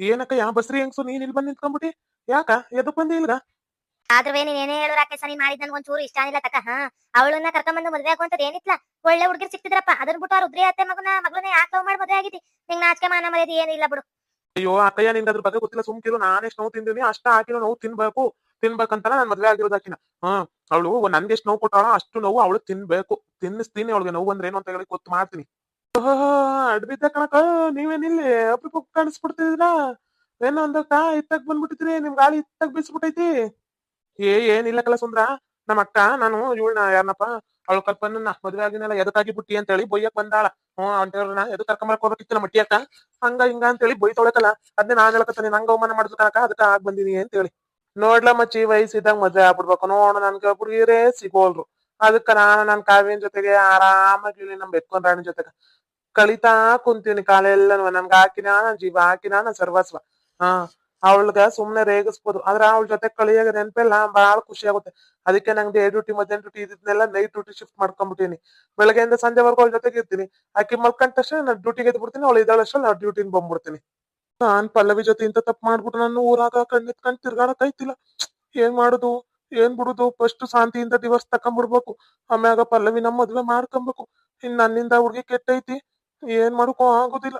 ಏನಕ್ಕ ಯಾ ಬಸ್ರಿ ಹೆಂಗ್ಸು? ನೀನ್ ಇಲ್ಲಿ ಬಂದ್ ನಿಂತ್ಕೊಂಡ್ಬಿಟ್ಟಿ. ಯಾಕ? ಎದಕ್ ಬಂದಿ ಇಲ್ಗ ಆದ್ರೂ ನೀನ್ ಏನೇ ಹೇಳು ರಾಕೇಶ, ನೀನ್ ಮಾಡಿದ್ ನನ್ಗೆ ಒಂಚೂರು ಇಷ್ಟ ಇಲ್ಲ ತಕ, ಹಾ? ಅವಳನ್ನ ಕರ್ಕೊಂಬಂದು ಮದ್ವೆ ಆಗುವಂತದ್ ಏನಿತ್ಲ? ಒಳ್ಳೆ ಹುಡುಗಿರ್ ಸಿಕ್ತಿದ್ರಪ್ಪ, ಅದನ್ ಬಿಟ್ಟು ಅವ್ರ ಉದ್ರಿ ಅತ್ತೆ ಮಗನ, ಮಗಳನ್ನ ಯಾಕೆ ಲವ್ ಮಾಡಿ ಮದ್ವೆ ಆಗಿತಿ ನಿಂಗ್ ನಾಚಿಕೆ ಮಾನ ಮರ್ಯಾದೆ ಏನಿಲ್ಲ ಬಿಡು. ಅಯ್ಯೋ, ಅಕ್ಕಯ್ಯ ನಿಂಗೆ ಅದ್ರ ಬಗ್ಗೆ ಗೊತ್ತಿಲ್ಲ ಸುಮ್ಕಿರು ನಾನ್ ಎಷ್ಟು ನೋವು ತಿಂದಿನಿ ಅಷ್ಟ ಹಾಕಿರೋ ನೋವು ತಿನ್ಬೇಕು ತಿನ್ಬೇಕಂತ ನಾನ್ ಮದ್ವೆ ಆಗಿರೋದಾಕಿನ ಹಾ, ಅವಳು ನನ್ಗೆ ಎಷ್ಟು ನೋವು ಕೊಟ್ಟಾಳ ಅಷ್ಟು ನೋವು ಅವಳು ತಿನ್ಬೇಕು. ತಿನ್ನಿಸ್ತೀನಿ ಅವಳಿಗೆ ನೋವು ಅಂದ್ರೆ ಏನು ಅಂತ ಹೇಳಿ ಗೊತ್ತು ಮಾಡ್ತೀನಿ. ಅಡ್ಬಿದ್ದ ಕಣಕ ನೀವೇನಿಲ್ಲಿ? ಅಪ್ರೂಪ ಕಾಣಿಸ್ಬಿಡ್ತಿದ್ರ ಏನೋ ಒಂದಕ್ಕ ಇತ್ತಾಗ ಬಂದ್ಬಿಟ್ಟಿದ್ರಿ ನಿಮ್ ಗಾಳಿ ಇತ್ತಾಗ ಬೀಸ್ಬಿಟ್ಟೈತಿ. ಏ, ಏನಿಲ್ಲ ಕಲ ಸುಂದ್ರ. ನಮ್ಮ ಅಕ್ಕ ನಾನು ಇವಳನ್ನ ಯಾರನ್ನಪ್ಪ ಅವಳು ಕಲ್ಪನ ಮದ್ವೆ ಆಗಿನಲ್ಲ ಎದಕ್ಕಾಗಿ ಬುಟ್ಟಿ ಅಂತ ಹೇಳಿ ಬೊಯ್ಯಕ್ ಬಂದಾಳ ಹ್ಮ್ ಅಂತೇಳ್ರ ಎದು ಕರ್ಕೊಂಬರಕ್ ಹೋಗ್ಬೇಕಿತ್ತು ನಮ್ಮ ಮಟ್ಟಿ ಅಕ್ಕ ಹಂಗ ಹಿಂಗ ಅಂತ ಹೇಳಿ ಬೈತೊಳಕಲ್ಲ ಅದನ್ನ ನಾನ್ ಹೇಳಕತ್ತಾನೆ, ನಂಗ ಅವಮಾನ ಮಾಡಿದ್ರು ಕನಕ ಅದಕ್ಕ ಆಗ್ ಬಂದಿನಿ ಅಂತ ಹೇಳಿ ನೋಡ್ಲ ಮಚ್ಚಿ, ವಯಸ್ಸಿದ್ದಾಗ ಮದ್ವೆ ಆಗ್ಬಿಡ್ಬೇಕು ನೋಡ ನನ್ಗ, ಹುಡುಗಿರೇ ಸಿಗೋಲ್ರು. ಅದಕ್ಕ ನಾನು ನನ್ ಕಾವ್ಯನ ಜೊತೆಗೆ ಆರಾಮಾಗಿ ನಮ್ ಬೆತ್ಕೊಂಡ್ ರಾಣಿ ಜೊತೆಗೆ. ಕಳಿತಾ ಕುಂತೀನಿ, ಕಾಲೆಲ್ಲ ನನ್ಗ ಹಾಕಿನ, ನನ್ ಜೀವ ಹಾಕಿನ, ನನ್ ಸರ್ವಸ್ವ. ಹಾ. ಅವಳ್ಗ ಸುಮ್ನೆ ರೇಗಿಸ್ಬೋದು. ಆದ್ರ ಅವಳ ಜೊತೆ ಕಳಿಯಾಗ ನೆನಪಿಲ್ಲ ಬಹಳ ಖುಷಿ ಆಗುತ್ತೆ. ಅದಕ್ಕೆ ನಂಗೆ ಡೇ ಡ್ಯೂಟಿ ಮಧ್ಯಾಹ್ನ ಡ್ಯೂಟಿ ಇದನ್ನೆಲ್ಲ ನೈಟ್ ಡ್ಯೂಟಿ ಶಿಫ್ಟ್ ಮಾಡ್ಕೊಂಡ್ಬಿಟ್ಟಿನಿ ಬೆಳಗ್ಗೆಯಿಂದ ಸಂಜೆವರೆಗೂ ಅವಳ ಜೊತೆಗೆ ಇರ್ತೀನಿ. ಆಕಿ ಮಲ್ಕೊಂಡ ತಕ್ಷಣ ನಾನು ಡ್ಯೂಟಿಗೆ ಎದ್ದು ಬಿಡ್ತೀನಿ, ಅವಳು ಇದ್ದಾಳಷ್ಟು ನಾನು ಡ್ಯೂಟಿನ ಬಂದ್ಬಿಡ್ತೀನಿ. ನಾನ್ ಪಲ್ಲವಿ ಜೊತೆ ಇಂತ ತಪ್ಪು ಮಾಡ್ಬಿಟ್ಟು ನಾನು ಊರಾಗ ಕಣ್ಣಿತ್ ಕಣ್ ತಿರ್ಗಾಡಕ್ ಐತಿಲ್ಲ ಏನ್ ಮಾಡುದು? ಏನ್ ಬಿಡುದು? ಫಸ್ಟ್ ಶಾಂತಿಯಿಂದ ದಿವಸ ತಕೊಂಡ್ಬಿಡ್ಬೇಕು ಆಮ್ಯಾಗ ಪಲ್ಲವಿ ನಮ್ಮ ಮದ್ವೆ ಮಾಡ್ಕೊಬೇಕು. ಇನ್ ನನ್ನಿಂದ ಹುಡುಗಿ ಕೆಟ್ಟೈತಿ. ಏನ್ ಮಾಡಕೋ ಆಗುದಿಲ್ಲ.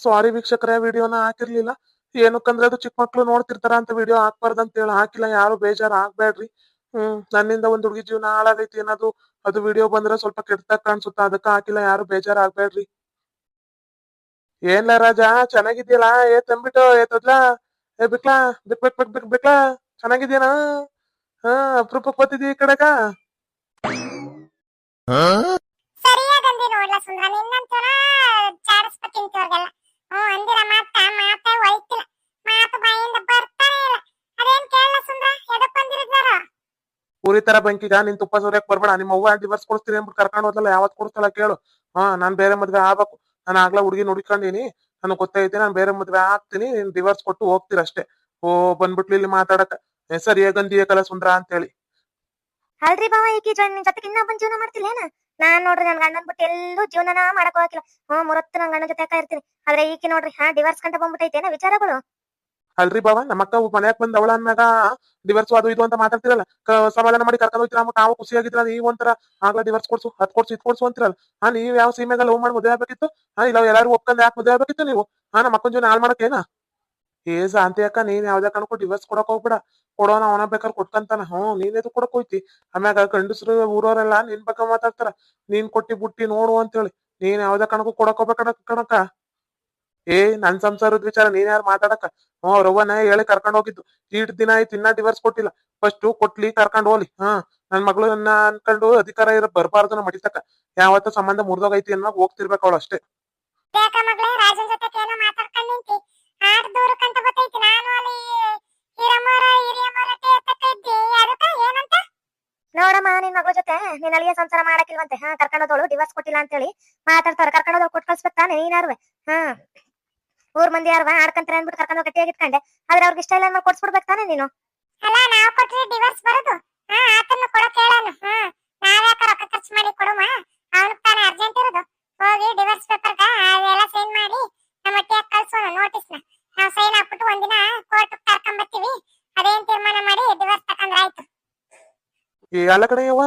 ಸಾರಿ ವೀಕ್ಷಕರೇ, ವಿಡಿಯೋನ ಹಾಕಿರ್ಲಿಲ್ಲ. ಏನಕ್ಕಂದ್ರೆ ಅದು ಚಿಕ್ಕ ಮಕ್ಳು ನೋಡ್ತಿರ್ತಾರ ಅಂತ ವಿಡಿಯೋ ಹಾಕ್ಬಾರ್ದು ಅಂತ ಹೇಳಿ ಹಾಕಿಲ್ಲ. ಯಾರು ಬೇಜಾರ್ ಆಗ್ಬೇಡ್ರಿ. ಹ್ಮ್, ನನ್ನಿಂದ ಒಂದ್ ಹುಡುಗಿ ಜೀವನ ಹಾಳಾಗೈತಿ ಏನದು ಅದು ವಿಡಿಯೋ ಬಂದ್ರೆ ಸ್ವಲ್ಪ ಕೆಟ್ಟದಾಗ ಕಾಣಿಸುತ್ತ? ಅದಕ್ಕ ಹಾಕಿಲ್ಲ. ಯಾರು ಬೇಜಾರ್ ಆಗ್ಬೇಡ್ರಿ. ಏನ್ಲ ರಾಜ ಚೆನ್ನಾಗಿದ್ಯಲ್ಲ ಏ ತಂಬಿಟ್ಟು, ಏ ತೊದ್ಲ? ಏ ಬಿಕ್ಲಾ? ಬಿಕ್ ಬಿಕ್ ಬಿಕ್ ಬಿಕ್, ಬಿಕ್ಲಾ? ಚೆನ್ನಾಗಿದ್ಯಾನ ಹಾ, ಅಪ್ರೂಪಕ್ ಬರ್ತಿದ್ದಿ ಈ ಕಡೆಗ? ನೋಡ್ಲ ಸುಂದ್ರ. ನಿನ್ನಂತರ ಚಾಡಿಸ್ಬೇಕಿಂತವ್ರಿಗೆಲ್ಲ ಹ್ಮ್ ಅಂದಿರ ಮಾತ ಮಾತ ಒಯ್ತಿಲ್ಲ ಮಾತು ಬಾಯಿಂದ ಬರ್ತಾನೆ ಇಲ್ಲ. ಅದೇನ್ ಕೇಳಲ್ಲ ಸುಂದ್ರ? ಎದಕ್ ಬಂದಿರಿದ್ವಾರ ಪೂರಿ ತರ ಬೆಂಕಿಗ ನಿನ್ ತುಪ್ಪ ಸುರಿಯಕ್ ಬರ್ಬೇಡ. ನಿಮ್ಮ ಅವ್ವ ಡಿವರ್ಸ್ ಕೊಡ್ತೀನಿ ಅಂದ್ಬಿಟ್ಟು ಕರ್ಕೊಂಡು ಹೋದ್ಲಲ್ಲ ಯಾವತ್ ಕೊಡ್ತಲ್ಲ ಕೇಳು. ಹಾ ನಾನ್ ಬೇರೆ ಮದ್ವೆ ಆಗ್ಬೇಕು. ನಾನು ಆಗ್ಲಾ ಹುಡುಗಿ ನೋಡ್ಕೊಂಡಿನಿ. ನನಗ್ ಗೊತ್ತೈತಿ ನಾನ್ ಬೇರೆ ಮದ್ವೆ ಆಗ್ತೀನಿ. ನೀನ್ ಡಿವರ್ಸ್ ಕೊಟ್ಟು ಹೋಗ್ತೀರ ಅಷ್ಟೇ. ಓ ಬಂದ್ಬಿಟ್ಲಿ ಇಲ್ಲಿ ಮಾತಾಡಕ. ಹೆಸರು ಹೇಗಂದಿಯ ಕಲ ಸುಂದ್ರ ಅಂತೇಳಿ. ಅಲ್ರಿ ಬಾವ ಈಕಿ ನಿನ್ ಜೊತೆಗೆ ಇನ್ನೊಬ್ಬನ್ ಜೀವನ ಮಾಡ್ತಿಲ್ಲೇನ? ನಾನ್ ನೋಡ್ರಿ ನನ್ ಗಂಡನ್ ಬಿಟ್ಟು ಎಲ್ಲೂ ಜೀವನನ ಮಾಡಕ್ ಹೋಗಿಲ್ಲ ಹ್ಮ್, ಮುರತ್ತು ನನ್ ಗಂಡನ್ ಜೊತೆ ಇರ್ತೀನಿ. ಆದ್ರೆ ಈಕಿ ನೋಡ್ರಿ, ಹಾ ಡಿವರ್ಸ್ ಕಂಟ ಬಂದ್ಬಿಟ್ಟೈತೇನ ವಿಚಾರಗಳು? ಅಲ್ರಿ ಬಾವ, ನಮ್ಮ ಅಕ್ಕ ಮನ್ಯಾಗ ಬಂದ್ ಅವಳ ಅನ್ಮ್ಯಾಗ ಡಿವರ್ಸ್ ಅದು ಇದು ಅಂತ ಮಾತಾಡ್ತಿರಲ್ಲ. ಸಮಾಧಾನ ಮಾಡಿ ಕರ್ಕೊಂಡು ಹೋಗ್ತೀರ ನಾವು ನಾವು ಖುಷಿಯಾಗಿದ್ರ ನೀವ್ ಒಂಥರ ಆಗ್ಲಾ ಡಿವರ್ಸ್ ಕೊಡ್ಸು ಅದ್ ಕೊಡ್ಸು, ಇದ್ ಕೊಡ್ಸು ಅಂತಿರಲ್ಲ. ಹಾ, ನೀವ್ ಯಾವ ಸೀಮೆಗ ಲವ್ ಮಾಡಿ ಮದುವೆ ಆಗ್ಬೇಕಿತ್ತು? ಹಾ, ಇಲ್ಲ, ಎಲ್ಲಾರು ಒಪ್ಕೊಂಡ್ ಯಾಕೆ ಮದುವೆ ಆಗ್ಬೇಕಿತ್ತು ನೀವು? ಹಾ, ನಮ್ಮ ಅಕ್ಕನ ಜೀವನ ಹಾಳು ಮಾಡಕ್ಕೇನ ಏ, ಶಾಂತಿ ಅಕ್ಕ, ನೀನ್ ಯಾವ್ದೇ ಕಾರಣಕ್ಕೂ ಡಿವರ್ಸ್ ಕೊಡಕ್ ಹೋಗ್ಬೇಡ. ಕೊಡೋನ ಅವನ ಬೇಕಾದ್ರೆ ಕೊಟ್ಕಂತಾನ. ಹ್ಮ್ ನೀನೇದು ಕೊಡಕ್ ಹೋಯ್ತಿ ಆಮ್ಯಾಗ ಗಂಡಸ್ರು, ಊರವರೆಲ್ಲ ನಿನ್ ಬಗ್ಗೆ ಮಾತಾಡ್ತಾರ. ನೀನ್ ಕೊಟ್ಟಿ ಬುಟ್ಟಿ ನೋಡು ಅಂತೇಳಿ. ನೀನ್ ಯಾವ್ದ ಕಣಕ್ಕೂ ಕೊಡಕ್ ಹೋಗ್ಬೇಕ ಕಣಕ್ಕ. ಏ, ನನ್ ಸಂಸಾರದ ವಿಚಾರ ನೀನ್ ಯಾರು ಮಾತಾಡಕ ಹ್ಮ್ ಅವ್ರವ್ವನ ಹೇಳಿ ಕರ್ಕೊಂಡ್ ಹೋಗಿದ್ದು. ಈಟ್ ದಿನ ಆಯ್ತು, ಇನ್ನ ಡಿವರ್ಸ್ ಕೊಟ್ಟಿಲ್ಲ. ಫಸ್ಟ್ ಕೊಟ್ಲಿ, ಕರ್ಕೊಂಡ್ ಹೋಗ್ಲಿ. ಹಾ ನನ್ ಮಗಳನ್ನ ಅನ್ಕೊಂಡು ಅಧಿಕಾರ ಇರ ಬರ್ಬಾರ್ದು ಮಡಿತಕ್ಕ. ಯಾವತ್ತ ಸಂಬಂಧ ಮುರಿದೋಗೈತಿ ಅನ್ನೋ ಹೋಗ್ತಿರ್ಬೇಕು ಅವಳು ಅಷ್ಟೇ. ಮಗಳೇ? ರಾಜನ್ ಜೊತೆ ಮಾತಾಡ್ಕೊಂಡ್ ನಿಂತಿ. ದೂರಕ್ಕಂತ ಗೊತ್ತೈತಿ. ನಾನು ಅಲ್ಲಿ ನೋಡಮ್ಮ, ನಿನ್ ಮಗಳ ಜೊತೆ ನೀನ್ ಅಲ್ಲಿಗೆ ಸಂಸಾರ ಮಾಡಕ್ಕಿಲ್ವಂತೆ. ಹಾ, ಕರ್ಕೊಂಡೋದವಳು ಡಿವರ್ಸ್ ಕೊಟ್ಟಿಲ್ಲ ಅಂತೇಳಿ ಮಾತಾಡ್ತಾರ ಕರ್ಕೊಂಡೋದವ್ ಕೊಟ್ಟು ಕಳ್ಸ್ಬೇಕು ತಾನೆ ನೀನಾರ್ವೆ ಹಾ. ಊರ್ ಮಂದಿ ಯಾರ್ವ? ಆಡ್ಕಂತಾರೆ ಅಂದ್ಬಿಟ್ಟು ಕರ್ಕೊಂಡು ಗಟ್ಟಿಯಾಗಿ ಇಟ್ಕೊಂಡೆ. ಆದ್ರೆ ಅವ್ರಿಗೆ ಇಷ್ಟ ಇಲ್ಲ ಕೊಡ್ಸ್ಬಿಡ್ಬೇಕು ತಾನೆ ನೀನು? ಅಲ್ಲ, ನಾವು ಕೊಟ್ರಿ ಡಿವೋರ್ಸ್ ಬರೋದು? ಹಾ, ಆತನ್ನ ಕೊಡಕ್ ಹೇಳೋಣ ಹಾ. ನಾವ್ಯಾಕ ರೊಕ್ಕ ಖರ್ಚು ಮಾಡಿ ಕೊಡುಮ ಅವನಿಗೆ ತಾನೇ ಅರ್ಜೆಂಟ್ ಇರೋದು. ಹೋಗಿ ಡಿವೋರ್ಸ್ ಪೇಪರ್ಗ ಅದೆಲ್ಲ ಸೈನ್ ಮಾಡಿ ಈ ಎಲ್ಲ ಕಡೆ ಯವ್ವ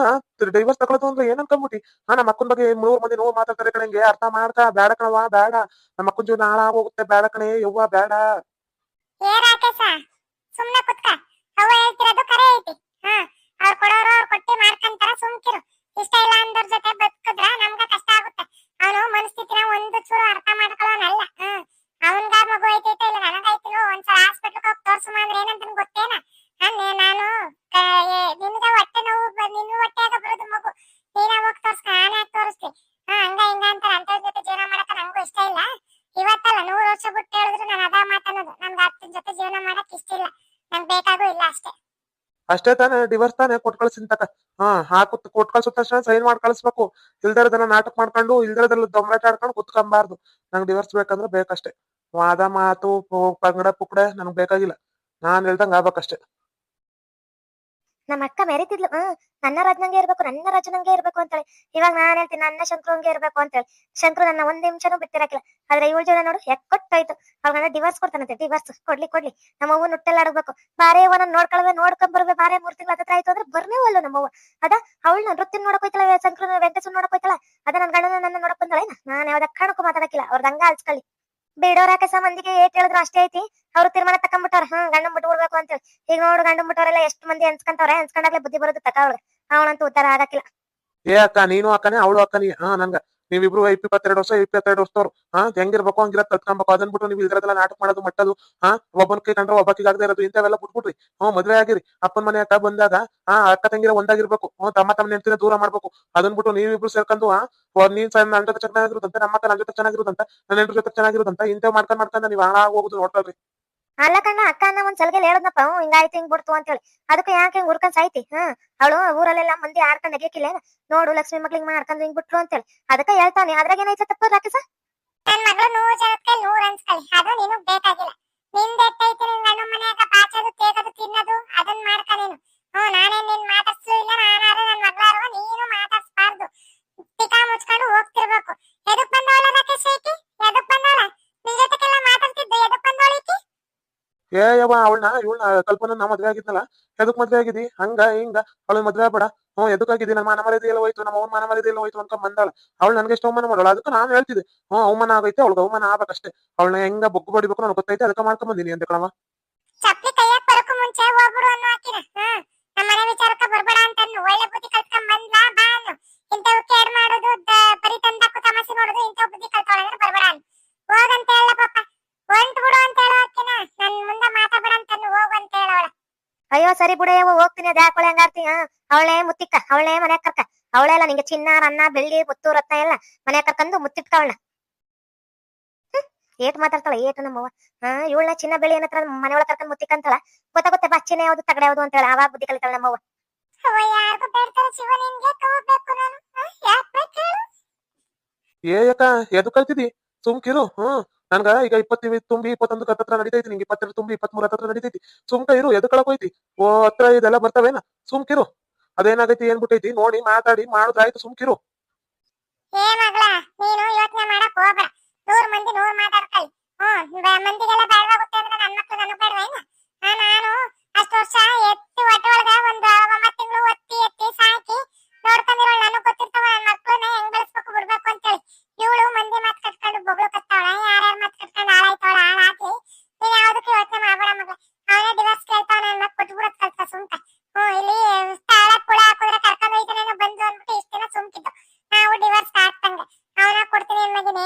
ಡೈವರ್ಸ್ ತಗೊಳೋದು ಅಂದ್ರೆ ಏನ್ ಅನ್ಕೊಂಬಿಟ್ಟಿ? ಹಾ ನಮ್ಮ ಅಕ್ಕನ ಬಗ್ಗೆ ಮೂರ್ ಮಂದಿ ನೋವು ಮಾತಾಡ್ತಾರೆ ಕಣಂಗೆ ಅರ್ಥ ಮಾಡ್ತಾ ಬೇಡ ಕಣವ್ವ, ಬೇಡ. ನಮ್ಮ ಅಕ್ಕನ ಜೀವನ ಹಾಳಾಗೋಗುತ್ತೆ, ಬೇಡ ಕಣೆ, ಯವ್ವ, ಬೇಡ. ಸುಮ್ನೆ ಕುತ್ಕ. ಅವ್ವ ಹೇಳ್ತಿರೋದು ಅಷ್ಟೇ ತಾನೇ ಡಿವರ್ಸ್ ತಾನೇ ಕೊಟ್ ಕಳ್ಸಿಂತಕ ಹಾ ಹಾಕು ಕೊಟ್ ಕಳ್ಸೋ ತಕ್ಷಣ ಸೈನ್ ಮಾಡಿ ಕಳಿಸ್ಬೇಕು. ಇಲ್ದರದನ್ನ ನಾಟಕ ಮಾಡ್ಕೊಂಡು ಇಲ್ದರದಲ್ಲ ದೊಂಬರಾಟ ಆಡ್ಕೊಂಡು ಕುತ್ಕೊಂಬಾರ್ದು ನಂಗೆ ಡಿವರ್ಸ್ ಬೇಕಂದ್ರೆ ಬೇಕಷ್ಟೇ. ವಾದ ಮಾತು ಪಂಗಡ ಪುಕ್ಕಡೆ ನನಗೆ ಬೇಕಾಗಿಲ್ಲ. ನಾನ್ ಹೇಳ್ದಂಗೆ ಆಗ್ಬೇಕಷ್ಟೇ. ನಮ್ಮ ಅಕ್ಕ ಮೆರಿತಿದ್ಲು, ಹ್ಮ್, ನನ್ನ ರಾಜನಂಗೆ ಇರ್ಬೇಕು, ನನ್ನ ರಾಜನಂಗೆ ಇರ್ಬೇಕು ಅಂತೇಳಿ. ಇವಾಗ ನಾನ್ ಹೇಳ್ತೀನಿ, ನನ್ನ ಶಂಕ್ರಂಗೆ ಇರ್ಬೇಕು ಅಂತೇಳಿ. ಶಂಕ್ರು ನನ್ನ ಒಂದ್ ನಿಮಿಷನೂ ಬಿಟ್ಟಿರಕಿಲ್ಲ ಆದ್ರೆ ಇವಳ ಜನ ನೋಡು, ಎಕ್ಕೊಟ್ಟಾಯ್ತು. ಅವ್ನ ಡಿವರ್ಸ್ ಕೊಡ್ತಾನಂತೆ ಡಿವರ್ಸ್ ಕೊಡ್ಲಿ ಕೊಡ್ಲಿ. ನಮ್ಮ ಅವ್ವ ನುಟ್ಟೆಲ್ಲಾಡ್ಬೇಕು ಬಾರೇ ಅವನ ನೋಡ್ಕೊಳ್ವೆ, ನೋಡ್ಕೊಂಡ್ ಬರ್ವೆ, ಬಾರೇ ಮೂರ್ತಿಗಳ ಹತ್ರ ಆಯ್ತು ಅಂದ್ರೆ ಬರ್ನೇ ಒಲ್ಲು ನಮ್ಮವ್ವ ಅದ ಅವಳನ್ನ ನೃತ್ಯ ನೋಡಕ್ ಹೋಯ್ತಲ್ಲ ಶಂಕ್ರನ ವೆಂಕಟೇಶ್ವರ ನೋಡಕ್ ಅದ ನನ್ ಗಂಡನ ನನ್ನ ನೋಡಕ್ ಬಂದಳ ನಾನ್ ಯಾವ್ದ ಕಣಕ್ಕೂ ಮಾತಾಡಕಿಲ್ಲ ಅವ್ರದ್ದು ಹಂಗ ಅಲ್ಸ್ಕೊಳ್ಳಿ. ಬೇಡೋರಾಕ ಮಂದಿಗೆ ಏಟ್ ಹೇಳಿದ್ರು ಅಷ್ಟೇ ಐತಿ. ಅವ್ರು ತೀರ್ಮಾನ ತಕೊಂಡ್ಬಿಟ್ಟಾರ ಹ್ಮ್, ಗಂಡ ಬಿಟ್ಬಿಡ್ಬೇಕು ಅಂತ ಅಂತೇಳಿ ಈಗ ನೋಡು, ಗಂಡ ಬಿಟ್ಟವರೆಲ್ಲ ಎಷ್ಟು ಮಂದಿ ಅನ್ಸ್ಕೊಂತವ್ರೆ ಅನ್ಸ್ಕೊಂಡಾಗ್ಲೇ ಬುದ್ಧಿ ಬರೋದು ತಕ ಅವ್ರಿಗೆ ಅವನಂತೂ ಉತ್ತರ ಆಗಕ್ಕಿಲ್ಲ. ಏ ಅಕ್ಕ, ನೀನು ಅಕ್ಕನೇ, ಅವಳು ಅಕ್ಕನಿ. ಹಾ ನನ್ಗ ನೀವಿಬ್ರು ಇಪ್ಪತ್ತೆರಡು ವರ್ಷ ಇಪ್ಪತ್ತೆರಡು ವರ್ಷದವ್ರು. ಹಾ, ಹೆಂಗಿರ್ಬೇಕು, ಹಂಗಿರ ತತ್ಕೊಬೇಕು, ಅದನ್ ಬಿಟ್ಟು ನೀವು ಇದ್ರದೆಲ್ಲ ನಾಟಕ ಮಾಡೋದು ಮಟ್ಟದು. ಹಾ, ಒಬ್ಬನ ಕೈ ಕಂಡ್ರೆ ಆಗದೆ ಇರೋದು, ಇಂಥವೆಲ್ಲ ಬಿಟ್ಬಿಟ್ರಿ. ಹ್ಮ್ ಮದ್ವೆ ಆಗಿರಿ. ಅಪ್ಪನ ಮನೆ ಅಕ್ಕ ಬಂದಾಗ, ಹಾ, ಅಕ್ಕ ತಂಗಿರ ಒಂದಾಗಿರ್ಬೇಕು. ಹ್ಮ್ ತಮ್ಮ ತಮ್ಮ ನೆಂಟಿನ ದೂರ ಮಾಡ್ಬೇಕು. ಅದನ್ ಬಿಟ್ಟು ನೀವಿಬ್ರು ಸೇರ್ಕೊಂಡು ನೀನ್ ಸಣ್ಣ ನನ್ನ ಜೊತೆ ಚೆನ್ನಾಗಿರುದಂತೆ ನಮ್ಮ ಅಕ್ಕ ನನ್ನ ಜೊತೆ ಚೆನ್ನಾಗಿರುದಂತ ನನ್ನ ಜೊತೆ ಚೆನ್ನಾಗಿರುದಂತ ಇಂಥವ್ ಮಾಡ್ಕೊಂಡ್ ಮಾಡ್ಕೊಂಡ್ ನೀವು ಹಾಳಾಗ್ ಹೋಗುದು ನೋಡ್ಕೊಳ್ರಿ. ಅಲ್ಲ ಕಣ್ಣ, ಅಕ್ಕ ಅನ್ನ ಒಂದ್ ಸಲಗೆ ಹೇಳದ್ನಪ್ಪ. ಹ್ಮ್ ಹಿಂಗಾಯ್ತು ಹಿಂಗ್ ಬಿಡ್ತು ಅಂತ ಹೇಳಿ ಅದಕ್ಕೆ ಯಾಕೆ ಹಿಂಗ್ ಹುರ್ಕೊಂಡ್ ಸಾಯ್ತಿ? ಹ್ಮ್, ಅವಳು ಊರಲ್ಲೆಲ್ಲ ಮಂದಿ ಆಡ್ಕೊಂಡ್ ನೋಡು, ಲಕ್ಷ್ಮಿ ಮಕ್ಳಿಗೆ ಮಾಡ್ಕೊಂಡ್ ಹಿಂಗ್ ಬಿಟ್ರು ಅಂತ ಹೇಳಿ ಅದಕ್ಕೆ ಹೇಳ್ತಾನೆ ಅದ್ರಾಗ ಏನಾಯ್ತು ತಪ್ಪು ರಾಕೇಶ ನನ್ ಮಗಳು ನೂರ್ ಜನಕ್ಕೆ ನೂರ್ ಅನ್ಸ್ಕೊಳ್ಳಿ ಅದು ನಿನಗ್ ಬೇಕಾಗಿಲ್ಲ. ನಿನ್ ಎತ್ತೈತಿ ನಿನ್ ಗಂಡ ಮನ್ಯಾಗ ಬಾಚೋದು ತೇಗದು, ತಿನ್ನೋದು, ಅದನ್ ಮಾಡ್ಕ ನೀನು. ಹ್ಮ್ ನಾನೇ ನಿನ್ ಮಾತಾಡ್ಸು ಇಲ್ಲ, ನಾನಾದ್ರೆ ನನ್ ಮಗ್ಳಾರು ನೀನು ಮಾತಾಡ್ಸ್ಬಾರ್ದು. ಟಿಕಾ ಮುಚ್ಕೊಂಡು ಏ ಯವ್ವ, ಅವಳನ್ನ, ಇವಳನ್ನ ಕಲ್ಪನ ನಾ ಮದ್ವೆ ಆಗಿದ್ನಲ್ಲ, ಎದಕ್ ಮದ್ವೆ ಆಗಿದಿ ಹಂಗ, ಹಿಂಗ, ಅವಳ ಮದ್ವೆ ಬೇಡ ಹ್ಮ್ ಎದಕ್ಕಾಗಿದಿ ನನ್ನ ಮಾನ ಮರ್ಯಾದೆ ಎಲ್ಲ ಹೋಯ್ತು, ನಮ್ಮ ಅವ್ನ ಮಾನ ಮರ್ಯಾದೆ ಎಲ್ಲ ಹೋಯ್ತು ಅಂತ ಬಂದಾಳ. ಅವಳು ನನ್ಗೆ ಎಷ್ಟು ಅವಮಾನ ಮಾಡೋಳ? ಅದಕ್ಕೆ ನಾನು ಹೇಳ್ತಿದ್ದೆ. ಹ್ಮ್ ಅವಮಾನ ಆಗೈತೆ, ಅವಳಿಗೆ ಅವಮಾನ ಆಗ್ಬೇಕಷ್ಟೇ. ಅವಳನ್ನ ಹೆಂಗ ಬೊಗ್ಗು ಬಡಿಬೇಕು ನನಗೆ ಗೊತ್ತೈತೆ, ಅದಕ್ಕೆ ಮಾಡ್ಕೊಂಡ್ ಅಂತ ಕಣವ ಚಪ್ಪಲಿ ಕೈಯಾಗ ಬರಕು ಮುಂಚೆ ಹೋಗ್ಬಿಡು ಅನ್ನೋ ಹಾಕಿನ ಹ್ಮ್ ನಮ್ಮನೆ ವಿಚಾರಕ್ಕ ಬರ್ಬೇಡ ಅಂತ ಒಳ್ಳೆ ಬುದ್ಧಿ ಕಲ್ತ್ಕೊಂಡ್ ಬಂದ್ಲಾ? ಬಾ ಅನ್ನು ಇಂಥವ್ ಕೇರ್ ಮಾಡೋದು ಬರೀ ತಂದಾಕು ತಮಾಷೆ ಮಾಡೋದು, ಇಂಥವ್ ಬುದ್ಧಿ ಕಲ್ತವಳ ಅಂದ್ರೆ ಬರ್ಬೇಡ ಹೋಗಂತ ಹೇಳ ಪಾಪ. ಹೊಂಟ್ ಬಿಡು ಅಂತ ಹೇಳೋ ಹಾಕಿನ ನನ್ ಮುಂದೆ ಮಾತಾಡ್ಬೇಡ ಅಂತ ಹೋಗು ಅಂತ ಹೇಳೋಳ ಅಯ್ಯೋ ಸರಿ ಬಿಡು ಯಾವ ಹೋಗ್ತೀನಿ. ಅದ್ ಯಾಕೊಳೆ ಹಂಗಾರ್ತಿ ಹಾ ಅವಳೇ ಮುತ್ತಿಕ್ಕ ಅವಳೇ ಮನೆ ಕರ್ಕ. ಅವಳೇ ಅಲ್ಲ ನಿಂಗೆ ಚಿನ್ನ ರನ್ನ ಬೆಳ್ಳಿ ಪುತ್ತು ರತ್ನ ಎಲ್ಲ ಮನೆ ಕರ್ಕಂದು ಮುತ್ತಿಟ್ಕ ಅವಳ ಏಟ್ ಮಾತಾಡ್ತಾಳ ಏಟ್ ನಮ್ಮವ್ವ. ಹಾ ಇವಳನ್ನ ಚಿನ್ನ ಬೆಳ್ಳಿ ಏನತ್ರ ಮನೆ ಒಳಗ್ ಕರ್ಕೊಂಡ್ ಮುತ್ತಿಕ್ಕಂತಾಳ ಗೊತ್ತಾಗುತ್ತೆ ಬಾ ಚಿನ್ನ ಯಾವ್ದು ತಗಡೆ ಯಾವ್ದು ಅಂತ ಹೇಳಿ ಅವಾಗ ಬುದ್ಧಿ ಕಲಿತಾಳ ನಮ್ಮವ್ವ. ಅವ ಯಾರಿಗೂ ಬೇಡ್ತಾರೆ ಶಿವ ನಿನ್ಗೆ ತಗೋಬೇಕು ನಾನು? ಯಾಕೆ ಬೇಕು ಏ ಯಾಕ ಎದು ಕಲ್ತಿದಿ? ಸುಮ್ಕಿರು ಹ್ಮ್. ನನ್ಗ, ಈಗ ಇಪ್ಪತ್ತಿ ತುಂಬಿ ಇಪ್ಪತ್ತೊಂದು ಹತ್ರ ನಡೀತೈತಿ, ನಿಂಗೆ ಇಪ್ಪತ್ತೆರಡು ತುಂಬಿ ಇಪ್ಪತ್ಮೂರ ಹತ್ರ ನಡೀತೈತಿ. ಸುಮ್ಕ ಇರು ಎದು ಕಳಕ್ ಹೋಯ್ತಿ ಓ, ಹತ್ರ ಇದೆಲ್ಲ ಬರ್ತಾವೇನ ಸುಮ್ಕಿರು. ಅದೇನಾಗೈತಿ, ಏನ್ ಬಿಟ್ಟೈತಿ? ನೋಡಿ, ಮಾತಾಡಿ ಮಾಡುದಾಯ್ತು ಸುಮ್ಕಿರು. ಏ ಮಗಳ, ನೀನು ಯೋಚನೆ ಮಾಡಕ್ ಹೋಗ್ಬೇಡ. ನೂರ್ ಮಂದಿ ನೂರ್ ಮಾತಾಡ್ಕೊಳ್ಳಿ ಹ್ಮ್ ಮಂದಿಗೆಲ್ಲ ಬೇಡವಾಗುತ್ತೆ ಅಂದ್ರೆ ನನ್ ಮಕ್ಳು ನನಗ್ ಬೇಡವೇನು ನಾನು ಅಷ್ಟು ವರ್ಷ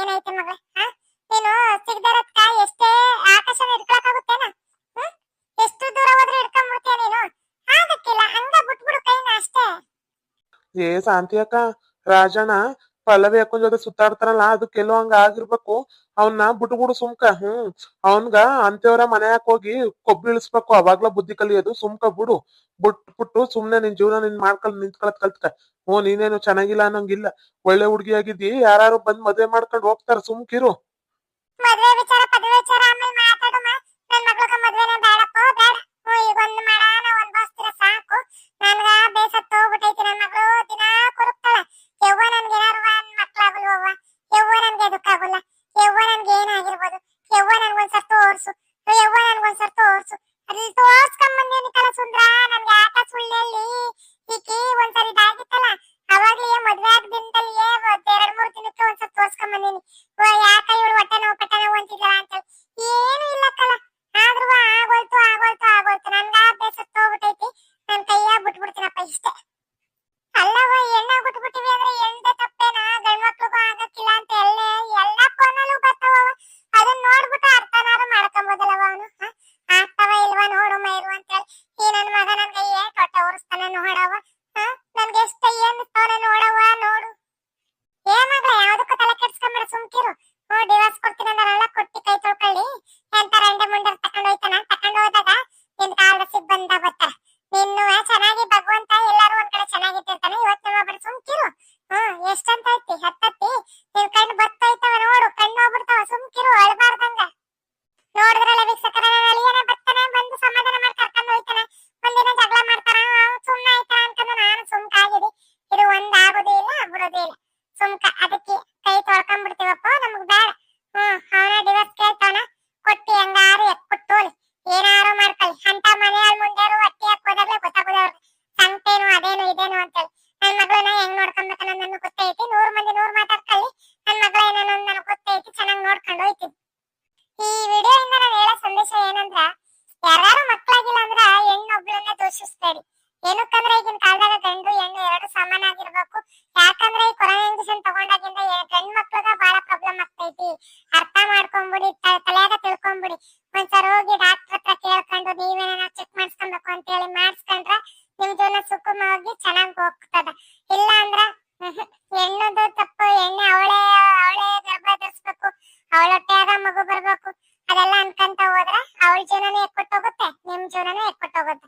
ಏನೈತೆ ಮಗ ಹಾ? ನೀನು ಸಿಗ್ದರತ್ಕ ಎಷ್ಟೇ ಆಕಾಶನ ಹಿಡ್ಕೊಳಕಾಗುತ್ತೇನ ಎಷ್ಟು ದೂರ ಹೋದ್ರೆ ಹಿಡ್ಕೊಂಡ್ಬಿಡ್ತೀಯ ನೀನು? ಆಗಕ್ಕಿಲ್ಲ ಹಂಗ ಬಿಟ್ಬಿಡು ಕೈನ ಅಷ್ಟೇ. ಏ ಶಾಂತಿ ಅಕ್ಕ, ರಾಜಣ್ಣ, ಪಲ್ಲವಿ ಅಕ್ಕನ ಜೊತೆ ಸುತ್ತಾಡ್ತಾರಲ್ಲ, ಅದು ಎಲ್ಲೋ ಹಂಗ ಆಗಿರ್ಬೇಕು. ಅವನ್ನ ಬಿಟ್ಬಿಡು ಸುಮ್ಕ, ಹ್ಮ್. ಅವನ್ಗ ಅಂತೇವ್ರ ಮನ್ಯಾಗ ಹೋಗಿ ಕೊಬ್ಬು ಇಳಿಸ್ಬೇಕು? ಅವಾಗ್ಲ ಬುದ್ಧಿ ಕಲಿಯೋದು, ಸುಮ್ಕ ಬಿಡು. ಬಿಟ್ಬಿಟ್ಟು ಸುಮ್ನೆ ನಿನ್ ಜೀವನ ನಿನ್ ಮಾಡ್ಕೊಂಡ್ ನಿಂತ್ಕೊಳತ್ ಕಲ್ತ್ಕ. ಹ್ಞೂ, ನೀನೇನು ಚೆನ್ನಾಗಿಲ್ಲ ಅನ್ನಂಗಿಲ್ಲ. ಒಳ್ಳೆ ಹುಡುಗಿ ಆಗಿದ್ದಿ ಯಾರು ಬಂದ್ ಮದ್ವೆ ಮಾಡ್ಕೊಂಡು ಹೋಗ್ತಾರ ಸುಮ್ಕಿರು ಸಾಕು. ಯಾಕ ಇವ್ರು ಹೊಟ್ಟೆ ನೋವು, ಪಟ್ಟೆ ನೋವು ಅಂತಿದ್ದಾಳ ಅಂತ ಏನು ಇಲ್ಲ ಕಲ ಆದ್ರೂ ಆಗೋಯ್ತು ಆಗೋಯ್ತು ಆಗೋಯ್ತು. ನನ್ಗ ಬೇಸತ್ತು ಹೋಗ್ಬಿಟ್ಟೈತಿ ನನ್ ಕೈಯ ಬಿಟ್ಬಿಡ್ತೀನಪ್ಪ ಇಷ್ಟೇ. ಅಲ್ಲವ ಎಣ್ಣ ಬಿಟ್ಬಿಟ್ಟಿವಿ ಅಂದ್ರೆ ಎಂದ ತಪ್ಪೇನ? ಗಂಡ್ಮಕ್ಳಿಗೂ ಆಗಕ್ಕಿಲ್ಲ ಅಂತ ಎಲ್ಲೇ ಎಲ್ಲ ಫೋನಲ್ಲೂ ಬರ್ತಾವ ಅದನ್ನ ನೋಡ್ಬಿಟ್ಟು ಅರ್ಥನಾರು ಮಾಡ್ಕೊಂಬೋದಲ್ಲವ ಅವನು ಆಗ್ತಾವ ಇಲ್ವಾ ನೋಡು ಮೈರು ಕಾಲದಾಗ ಗಂಡು ಹೆಣ್ಣು ಎರಡು ಸಮಾನಾಗಿರ್ಬೇಕು. ಯಾಕಂದ್ರೆ ಈ ಕೊರೋನಾ ಇಂಜೆಕ್ಷನ್ ತಗೊಂಡಾಗಿಂದ ಗಂಡ್ ಮಕ್ಳಿಗ ಬಹಳ ಪ್ರಾಬ್ಲಮ್ ಆಗ್ತೈತಿ. ಅರ್ಥ ಮಾಡ್ಕೊಂಬಿಡಿ ತಲೆಯಾಗ ತಿಳ್ಕೊಂಬಿಡಿ. ಒಂದ್ಸಲ ಹೋಗಿ ಡಾಕ್ಟರ್ ಹತ್ರ ಕೇಳ್ಕೊಂಡು ನೀವೇನ ಚೆಕ್ ಮಾಡಿಸ್ಕೊಬೇಕು ಅಂತ ಹೇಳಿ ಮಾಡಿಸ್ಕೊಂಡ್ರ ನಿಮ್ ಜೀವನ ಸುಖಮವಾಗಿ ಚೆನ್ನಾಗಿ ಹೋಗ್ತದ. ಇಲ್ಲ ಅಂದ್ರ ತಪ್ಪು ಎಣ್ಣೆ ಅವಳೇ ಅವಳೇ ಗರ್ಭ ಧರಿಸ್ಬೇಕು ಅವಳ ಹೊಟ್ಟೆಯಾಗ ಮಗು ಬರ್ಬೇಕು. ಅದೆಲ್ಲ ಅನ್ಕಂತ ಹೋದ್ರ ಅವಳ ಜೀವನನೇ ಎಕ್ಕೊಟ್ಟೋಗುತ್ತೆ, ನಿಮ್ ಜೀವನನೇ ಎಕ್ಕೊಟ್ಟೋಗುತ್ತೆ.